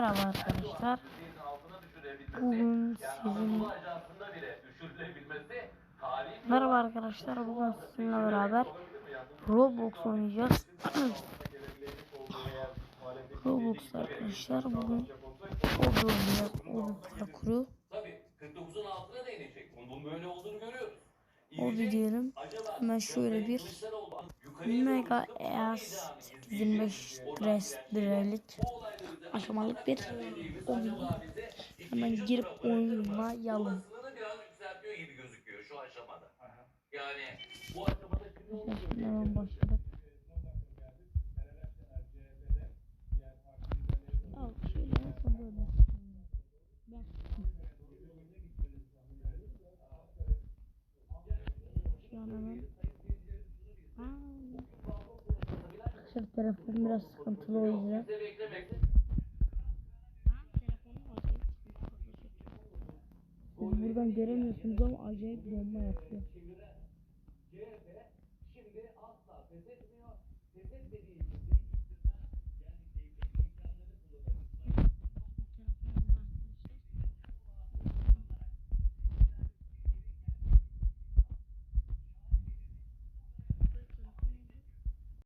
Merhaba arkadaşlar. Bugün sizin Merhaba arkadaşlar. Bugün sizinle beraber Roblox oynayacağız. Roblox arkadaşlar bugün Roblox oynayacağız. Roblox parkuru. Tabii 49'un altına da inecek. Bunun böyle olduğunu görüyoruz. Oldu diyelim. Hemen şöyle bir Mega EAS 825 Rest liralık aşamalık bir oyun. Hemen girip oynayalım. Yani bu aşamada Hemen başladık. Al şöyle son böyle. Ben Şu an hemen. Arkadaşlar telefon biraz sıkıntılı o yüzden. Buradan göremiyorsunuz ama acayip bomba. CHP şimdi asla pes etmiyor. Pes etmediği için